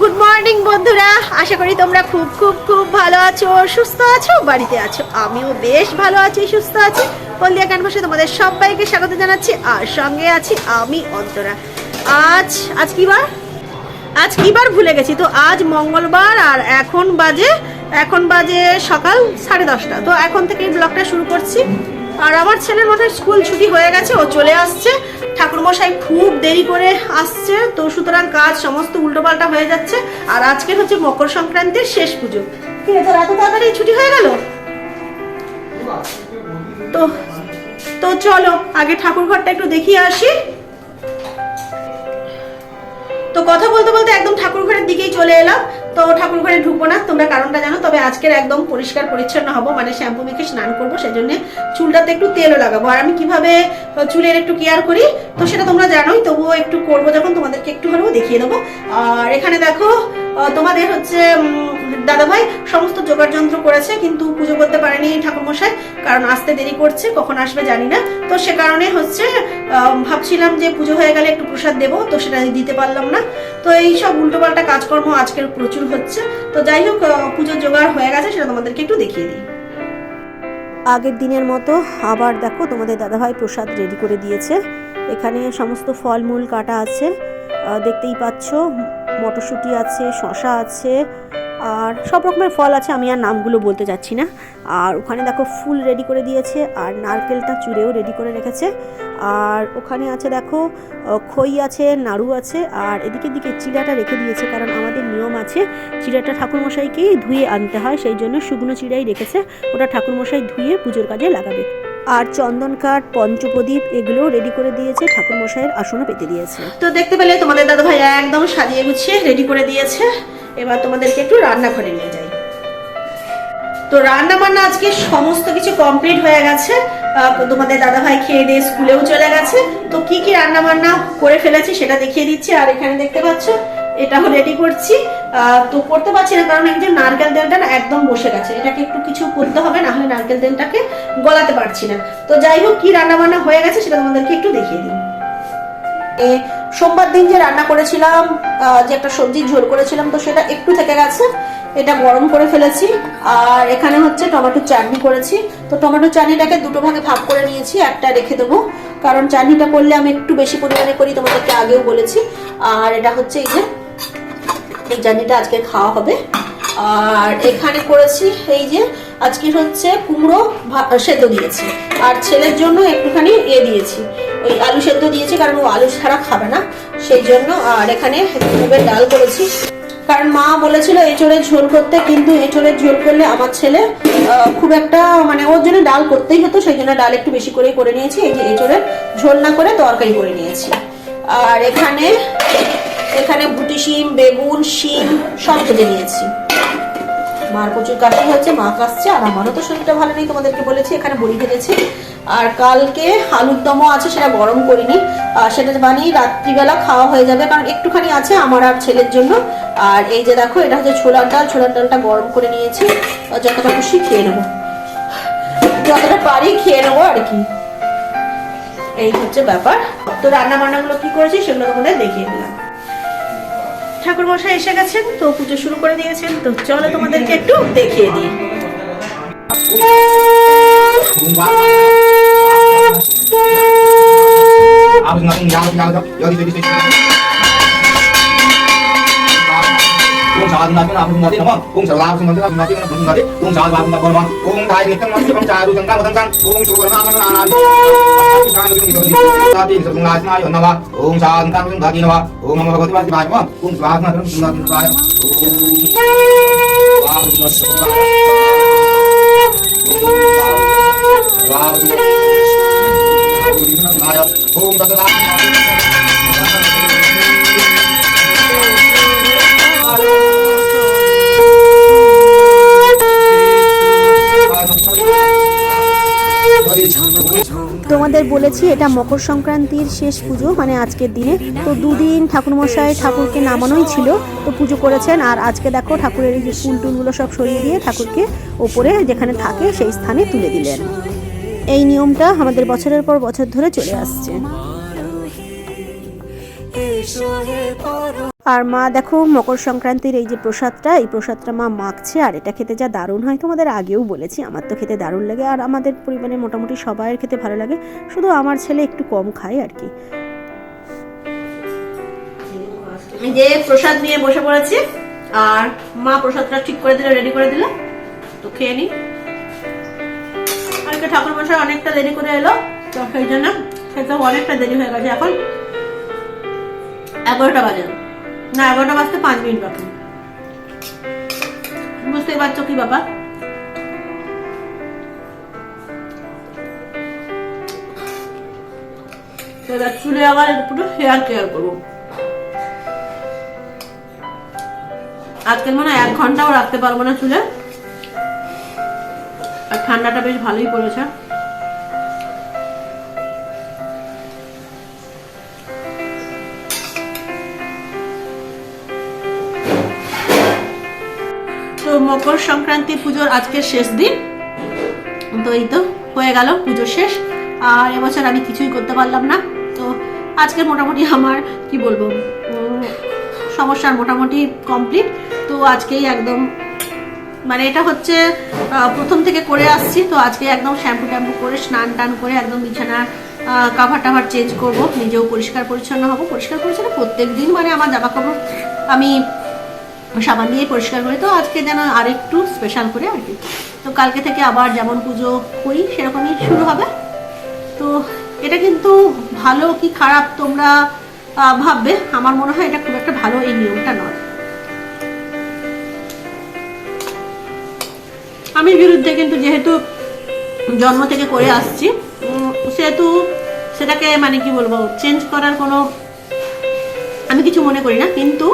Good morning বন্ধুরা। আশা করি তোমরা খুব খুব খুব ভালো আছো, সুস্থ আছো, বাড়িতে আছো। আমিও বেশ ভালো আছি, সুস্থ আছি। হলদিয়া ক্যানভাসে তোমাদের সবাইকে স্বাগত জানাচ্ছি, আর সঙ্গে আছি আমি, অন্তরা। আজ আজ কি বার? আজ কি বার ভুলে গেছি? তো আজ মঙ্গলবার, আর এখন বাজে এখন বাজে সকাল সাড়ে দশটা। তো এখন থেকে ব্লগটা শুরু করছি। আর আমার ছেলের মধ্যে স্কুল ছুটি হয়ে গেছে, ও চলে আসছে। ঠাকুরমশাই খুব দেরি করে আসছে, তো সুতরাং কাজ সমস্ত উল্টোপাল্টা হয়ে যাচ্ছে। আর আজকে হচ্ছে মকর সংক্রান্তির শেষ পুজো। তাড়াতাড়ি ছুটি হয়ে গেল? তো তো চলো, আগে ঠাকুর ঘরটা একটু দেখিয়ে আসি। তো কথা বলতে বলতে একদম ঠাকুর ঘরের দিকেই চলে এলাম। তো ঠাকুর ঘরে ঢুকবো না, তোমরা কারণটা জানো, তবে আজকের একদম পরিষ্কার পরিচ্ছন্ন হব মানে শ্যাম্পু মেখে স্নান করব সেই সেজন্য চুলটাতে একটু তেলও লাগাবো। আর আমি কীভাবে চুলের একটু কেয়ার করি, তো সেটা তোমরা জানোই, তবুও একটু করব যখন, তোমাদেরকে একটু হলেও দেখিয়ে দেবো। আর এখানে দেখো তোমাদের হচ্ছে দাদাভাই সমস্ত জোগাড় যন্ত্র করেছে, কিন্তু পুজো করতে পারেনি ঠাকুরমশাই, কারণ আসতে দেরি করছে, কখন আসবে জানি না। তো সে কারণে হচ্ছে ভাবছিলাম যে পুজো হয়ে গেলে একটু প্রসাদ দেবো, তো সেটা দিতে পারলাম না। তো এই সব উল্টোপাল্টা কাজকর্ম আজকের প্রচুর হচ্ছে। তো যাই হোক পুজোর জোগাড় হয়ে গেছে, সেটা তোমাদেরকে একটু দেখিয়ে দিই। আগের দিনের মতো আবার দেখো, তোমাদের দাদাভাই প্রসাদ রেডি করে দিয়েছে। এখানে সমস্ত ফলমূল কাটা আছে। দেখতেই পাচ্ছ, মটরশুঁটি আছে শশা আছে আর সব রকমের ফল আছে, আমি আর নামগুলো বলতে যাচ্ছি না। আর ওখানে দেখো ফুল রেডি করে দিয়েছে, আর নারকেলটা চুড়েও রেডি করে রেখেছে। আর ওখানে আছে দেখো খই আছে, নাড়ু আছে, আর এদিকে দিকে চিড়াটা রেখে দিয়েছে, কারণ আমাদের নিয়ম আছে, চিড়াটা ঠাকুরমশাইকেই ধুয়ে আনতে হয়, সেই জন্য শুকনো চিড়াই রেখেছে, ওটা ঠাকুরমশাই ধুয়ে পুজোর কাজে লাগাবে। আর চন্দন কাঠ পঞ্চপ্রদীপ, এগুলোও রেডি করে দিয়েছে, ঠাকুরমশাইয়ের আসনও পেতে দিয়েছে। তো দেখতে পেলে তোমাদের দাদা ভাই একদম সাজিয়ে গুছিয়ে রেডি করে দিয়েছে। এবার তোমাদেরকে একটু রান্নাঘরে নিয়ে যাই। তো রান্না বান্না আজকে সমস্ত কিছু কমপ্লিট হয়ে গেছে। তোমাদের দাদা ভাই খেয়ে দিয়ে স্কুলেও চলে গেছে। তো কি কি রান্না বান্না করে ফেলেছি সেটা দেখিয়ে দিচ্ছি। আর এখানে দেখতে পাচ্ছ, এটাও রেডি করছি। তো করতে পারছি না, কারণ যে নারকেল তেলটা না একদম বসে গেছে। এটাকে একটু কিছু করতে হবে, না হলে নারকেল তেলটাকে গলাতে পারছি না। তো যাই হোক, কি রান্না বান্না হয়ে গেছে সেটা তোমাদেরকে একটু দেখিয়ে দিই। সোমবার দিন যে রান্না করেছিলাম যে একটা সবজির ঝোল করেছিলাম, তো সেটা একটু থেকে গেছে। এটা গরম করে ফেলেছি। আর এখানে হচ্ছে টমেটো চাটনি করেছি। তো টমেটো চাটনিটাকে দুটো ভাগে ভাগ করে নিয়েছি, একটা রেখে দেবো। কারণ চাটনিটা করলে আমি একটু বেশি পরিমাণে করি, তোমাদেরকে আগেও বলেছি। আর এটা হচ্ছে এই যে, এই চাটনিটা আজকে খাওয়া হবে। আর এখানে করেছি এই যে আজকে হচ্ছে কুমড়ো সেদ্ধ দিয়েছি। আর ছেলের জন্য একটুখানি এ দিয়েছি। ওই আলু সেদ্ধ দিয়েছি, কারণ ও আলু ছাড়া খাবে না। সেই জন্য আর এখানে মুগের ডাল করেছি। কারণ মা বলেছিল এঁচড়ের ঝোল করতে, কিন্তু এঁচড়ের ঝোল করলে আমার ছেলে খুব একটা মানে ওর জন্য ডাল করতেই হতো, সেই জন্য ডাল একটু বেশি করেই করে নিয়েছি। এই যে এঁচড়ের ঝোল না করে তরকারি করে নিয়েছি। আর এখানে এখানে বুটি শিম, বেগুন, শিম সব ভেজে নিয়েছি। মার প্রচুর কাশি হয়েছে, মা কাশছে, আর আমারও তো শরীরটা ভালো নেই তোমাদেরকে বলেছি, এখানে বড়ি ভেজেছি আর কালকে আলুর দমও আছে, সেটা গরম করিনি। আর সেটা বানিয়ে রাত্রিবেলা খাওয়া হয়ে যাবে, কারণ একটুখানি আছে আমার আর ছেলের জন্য। আর এই যে দেখো, এটা হচ্ছে ছোলার ডাল, ছোলার ডালটা গরম করে নিয়েছি। যতটা খুশি খেয়ে নেব। যতটা পারি খেয়ে নেব আর কি। এই হচ্ছে ব্যাপার। তো রান্না বান্নাগুলো কি করেছি, সেগুলো তোমাদের দেখিয়ে দিলাম। ঠাকুর মশাই এসে গেছেন তো পুজো শুরু করে দিয়েছেন তো চলো তোমাদেরকে একটু দেখিয়ে দিই আপ নাও নাও নাও sarang na kina bung mati cung bung sarang sung mati mati cung sao mati bung sarang bung mati bung bung thai ni kang mati bung cha du cung tangkang bung chu kang kang cung kang kang kang cung tin sung lai na yon nama bung sarang kang kang thaki nama bung mama bati bati bai nama bung sarang kang kang kang bai Om Tata Tata তোমাদের বলেছি, এটা মকর সংক্রান্তির শেষ পুজো মানে আজকের দিনে। তো দুদিন ঠাকুরমশাই ঠাকুরকে নামানোই ছিল, তো পুজো করেছেন। আর আজকে দেখো ঠাকুরের এই যে ফুল টুলগুলো সব সরিয়ে দিয়ে ঠাকুরকে ওপরে যেখানে থাকে সেই স্থানে তুলে দিলেন। এই নিয়মটা আমাদের বছরের পর বছর ধরে চলে আসছে। আর মা, দেখো, মকর সংক্রান্তির এই যে প্রসাদটা, এই প্রসাদটা মা মাখছে, আর এটা খেতে যা দারুণ হয়, তোমাদের আগেও বলেছি, আমার তো খেতে দারুণ লাগে, আর আমাদের পরিবারের মোটামুটি সবাইয়ের খেতে ভালো লাগে, শুধু আমার ছেলে একটু কম খায় আর কি। যে প্রসাদ নিয়ে বসে পড়েছি, আর মা প্রসাদটা ঠিক করে দিলে রেডি করে দিল, তো খেয়ে নি। কালকে ঠাকুর মশাই অনেকটা দেরি করে এলো, তো সেই জন্য খেতে অনেকটা দেরি হয়ে গেছে এখন। এগারোটা বাজে। না, এগারোটা বাজতে পাঁচ মিনিট বাকি। বুঝতেই পারছ কি তো এবার চুলে আবার একটু হেয়ার কেয়ার করব। আজকের মনে এক ঘন্টাও রাখতে পারব না চুলে। আর ঠান্ডাটা বেশ ভালোই পড়েছে। মকর সংক্রান্তি পুজোর আজকের শেষ দিন। তো এই তো হয়ে গেল পুজো শেষ। আর এবছর আমি কিছুই করতে পারলাম না। তো আজকে মোটামুটি আমার, কি বলব সমস্যার মোটামুটি কমপ্লিট তো আজকেই একদম মানে এটা হচ্ছে প্রথম থেকে করে আসছি। তো আজকে একদম শ্যাম্পু ট্যাম্পু করে, স্নান টান করে একদম বিছানার কাভার টাভার চেঞ্জ করব। নিজেও পরিষ্কার পরিচ্ছন্ন হব। পরিষ্কার পরিচ্ছন্ন প্রত্যেক দিন মানে আমার জামা কাপড় আমি সাবান দিয়ে পরিষ্কার করি। তো আজকে যেন আরেকটু স্পেশাল করে আর কি। তো কালকে থেকে আবার যেমন পুজো করি, সেরকমই শুরু হবে। তো এটা কিন্তু ভালো কি খারাপ তোমরা ভাববে। আমার মনে হয় এটা খুব একটা ভালো এই নিয়মটা নয়। আমি বিরুদ্ধে কিন্তু যেহেতু জন্ম থেকে করে আসছি সেহেতু সেটাকে মানে কি বলব চেঞ্জ করার কোনো আমি কিছু মনে করি না। কিন্তু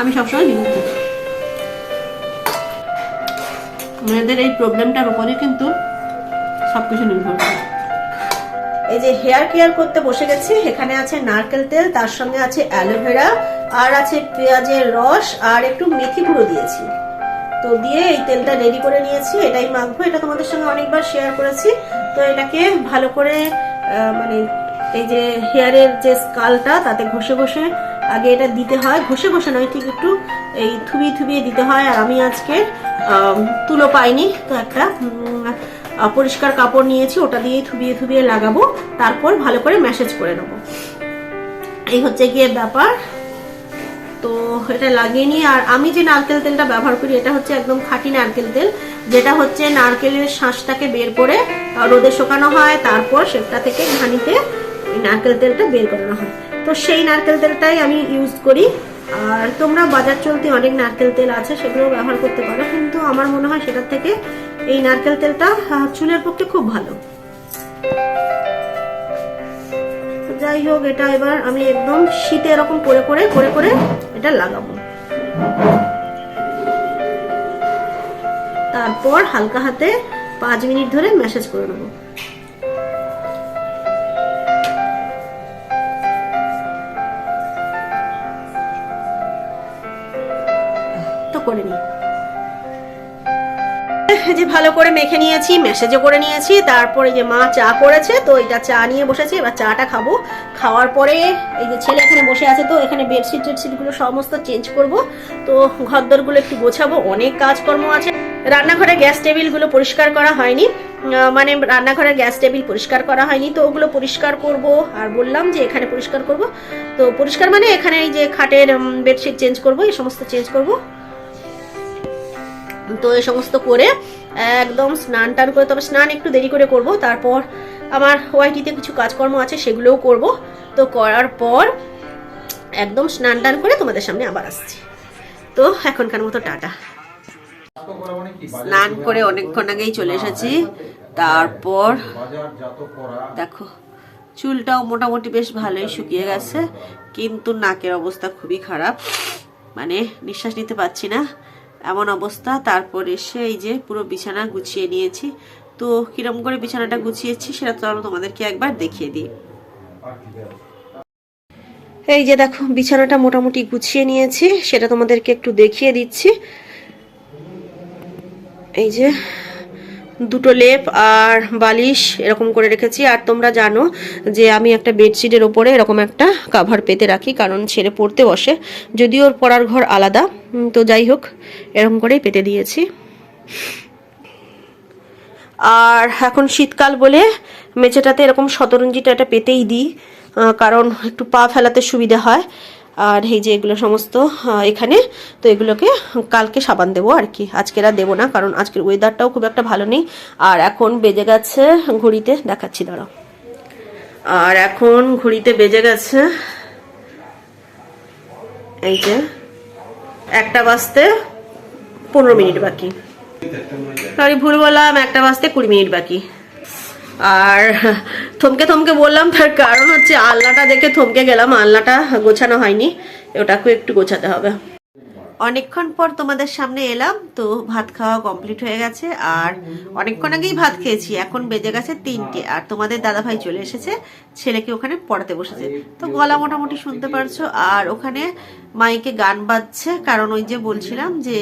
আমি সবসময় বিরুদ্ধে মেয়েদের এই প্রবলেমটার উপরে কিন্তু সবকিছু নির্ভর করে। এই যে হেয়ার কেয়ার করতে বসে গেছি, এখানে আছে নারকেল তেল, তার সঙ্গে আছে অ্যালোভেরা আর আছে পেঁয়াজের রস, আর একটু মেথি গুঁড়ো দিয়েছি। তো দিয়ে এই তেলটা রেডি করে নিয়েছি, এটাই মাখবো। এটা তোমাদের সঙ্গে অনেকবার শেয়ার করেছি। তো এটাকে ভালো করে মানে এই যে হেয়ারের যে স্কালটা, তাতে ঘষে ঘষে আগে এটা দিতে হয়, ঘষে ঘষে নয়, ঠিক একটু এই থুবিয়ে থুবিয়ে দিতে হয়। আর আমি আজকে তুলো পাইনি, তো একটা পরিষ্কার কাপড় নিয়েছি, ওটা দিয়ে থুবিয়ে থুবিয়ে লাগাবো। তারপর ভালো করে ম্যাসেজ করে নেব। এই হচ্ছে গিয়ে ব্যাপার। তো এটা লাগিয়ে নিয়ে, আর আমি যে নারকেল তেলটা ব্যবহার করি, এটা হচ্ছে একদম খাঁটি নারকেল তেল, যেটা হচ্ছে নারকেলের শাঁসটাকে বের করে রোদে শুকানো হয়, তারপর সেটা থেকে ঘানিতে নারকেল তেলটা বের করানো হয়। তো সেই নারকেল তেলটাই আমি ইউজ করি। আর তোমরা বাজার চলতি অনেক নারকেল তেল আছে সেগুলো ব্যবহার করতে পারো। কিন্তু আমার মনে হয় সেটার থেকে এই নারকেল তেলটা চুলের পক্ষে খুব ভালো। যাই হোক, এটা এবার আমি একদম শীতে এরকম করে করে করে করে এটা লাগাবো। তারপর হালকা হাতে পাঁচ মিনিট ধরে ম্যাসেজ করে নেব। করে নিই যে ভালো করে মেখে নিয়েছি, মেসেজও করে নিয়েছি, তারপরে যে মা চা করেছে, তো এটা চা নিয়ে বসেছি, এবার চাটা খাব। খাওয়ার পরে এই যে ছেলে এখানে বসে আছে, তো এখানে বেডশিট টেডশিটগুলো সমস্ত চেঞ্জ করব। তো ঘরদরগুলো একটু গোছাবো, অনেক কাজকর্ম আছে। রান্নাঘরে গ্যাস টেবিলগুলো পরিষ্কার করা হয়নি। মানে রান্নাঘরের গ্যাস টেবিল পরিষ্কার করা হয়নি, তো ওগুলো পরিষ্কার করব। আর বললাম যে এখানে পরিষ্কার করব। তো পরিষ্কার মানে এখানে এই যে খাটের বেডশিট চেঞ্জ করব, এই সমস্ত চেঞ্জ করব। তো এই সমস্ত করে, একদম স্নান টান করে, তবে স্নান একটু দেরি করে করব। তারপর আমার ওয়াইটিতে কিছু কাজকর্ম আছে, সেগুলোও করব। তো করার পর একদম স্নান টান করে তোমাদের সামনে আবার আসছি। তো এখনকার মতো টাটা। স্নান করে অনেকক্ষণ আগেই চলে এসেছি। তারপর দেখো, চুলটাও মোটামুটি বেশ ভালোই শুকিয়ে গেছে, কিন্তু নাকের অবস্থা খুবই খারাপ। মানে নিঃশ্বাস নিতে পারছি না। এমন অবস্থা। তারপর এসে এই যে পুরো বিছানা গুছিয়ে নিয়েছি। তো কিরম করে বিছানাটা গুছিয়েছি সেটা তো তোমাদেরকে একবার দেখিয়ে দিই। এই যে দেখো, বিছানাটা মোটামুটি গুছিয়ে নিয়েছি। সেটা তোমাদেরকে একটু দেখিয়ে দিচ্ছি। এই যে দুটো লেপ আর বালিশ এরকম করে রেখেছি। আর তোমরা জানো যে আমি একটা বেডশিটের ওপরে এরকম একটা কাভার পেতে রাখি, কারণ ছেড়ে পড়তে বসে। যদিও ওর পড়ার ঘর আলাদা তো যাই হোক, এরকম করেই পেতে দিয়েছি। আর এখন শীতকাল বলে মেঝেটাতে এরকম শতরঞ্জিটা এটা পেতেই দিই কারণ একটু পা ফেলাতে সুবিধা হয়। আর এই যে এগুলো সমস্ত এখানে তো এগুলোকে কালকে সাবান দেবো আর কি। আজকের আর দেবো না কারণ আজকের ওয়েদারটাও খুব একটা ভালো নেই। আর এখন বেজে গেছে ঘড়িতে দেখাচ্ছি দাঁড়াও। আর এখন ঘড়িতে বেজে গেছে এই যে একটা বাজতে পনেরো মিনিট বাকি। সরি ভুল বললাম একটা বাজতে কুড়ি মিনিট বাকি। আর থমকে থমকে বললাম, তার কারণ হচ্ছে আলনাটা দেখে থমকে গেলাম, আলনাটা গোছানো হয়নি ওটাকে একটু গোছাতে হবে। অনেকক্ষণ পর তোমাদের সামনে এলাম, তো ভাত খাওয়া কমপ্লিট হয়ে গেছে, আর অনেকক্ষণ আগেই ভাত খেয়েছি, এখন বেজে গেছে তিনটে, আর তোমাদের দাদাভাই চলে এসেছে, ছেলেকে ওখানে পড়াতে বসেছে। তো গলা মোটামুটি শুনতে পারছ, আর ওখানে মাইকে গান বাজছে, কারণ ওই যে বলছিলাম যে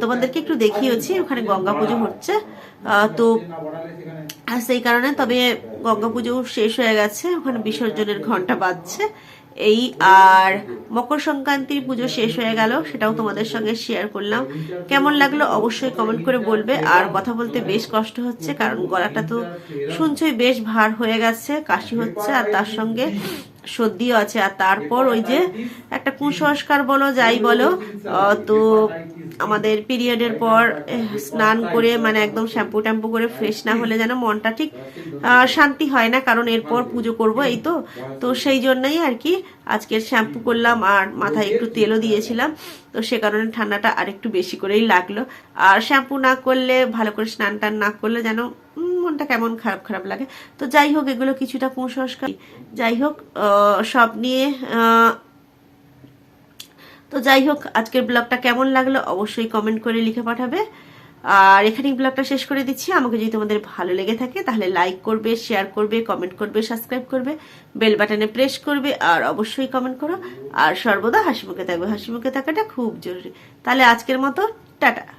তোমাদেরকে একটু দেখিয়েছি ওখানে গঙ্গা পুজো হচ্ছে তো আর সেই কারণে তবে গঙ্গা পুজো শেষ হয়ে গেছে ওখানে বিসর্জনের ঘণ্টা বাজছে। এই আর মকর সংক্রান্তির পুজো শেষ হয়ে গেল, সেটাও তোমাদের সঙ্গে শেয়ার করলাম। কেমন লাগল অবশ্যই কমেন্ট করে বলবে। আর কথা বলতে বেশ কষ্ট হচ্ছে, কারণ গলাটা তো শুনছই বেশ ভার হয়ে গেছে, কাশি হচ্ছে, আর তার সঙ্গে সর্দিও আছে। আর তারপর ওই যে একটা কুসংস্কার বলো, যাই বলো তো আমাদের পিরিয়ডের পর স্নান করে মানে একদম শ্যাম্পু ট্যাম্পু করে ফ্রেশ না হলে যেন মনটা ঠিক শান্তি হয় না, কারণ এরপর পুজো করব, এই তো। তো সেই জন্যই আর কি আজকের শ্যাম্পু করলাম আর মাথায় একটু তেলও দিয়েছিলাম। তো সে কারণে ঠান্ডাটা আর একটু বেশি করেই লাগল। আর শ্যাম্পু না করলে ভালো করে স্নান টান না করলে যেন মনটা কেমন খারাপ খারাপ লাগে। তো যাই হোক এগুলো কিছুটা কুসংস্কার। যাই হোক আহ, সব নিয়ে আহ, তো যাই হোক আজকের ব্লগটা কেমন লাগল অবশ্যই কমেন্ট করে লিখে পাঠাবে। আর এখানেই ব্লগটা শেষ করে দিচ্ছি। আমাকে যদি তোমাদের ভালো লেগে থাকে, তাহলে লাইক করবে শেয়ার করবে কমেন্ট করবে সাবস্ক্রাইব করবে বেল বাটনে প্রেস করবে, আর অবশ্যই কমেন্ট করো। আর সর্বদা হাসি মুখে থাকবে। হাসি মুখে থাকাটা খুব জরুরি। তাহলে আজকের মতো, টাটা।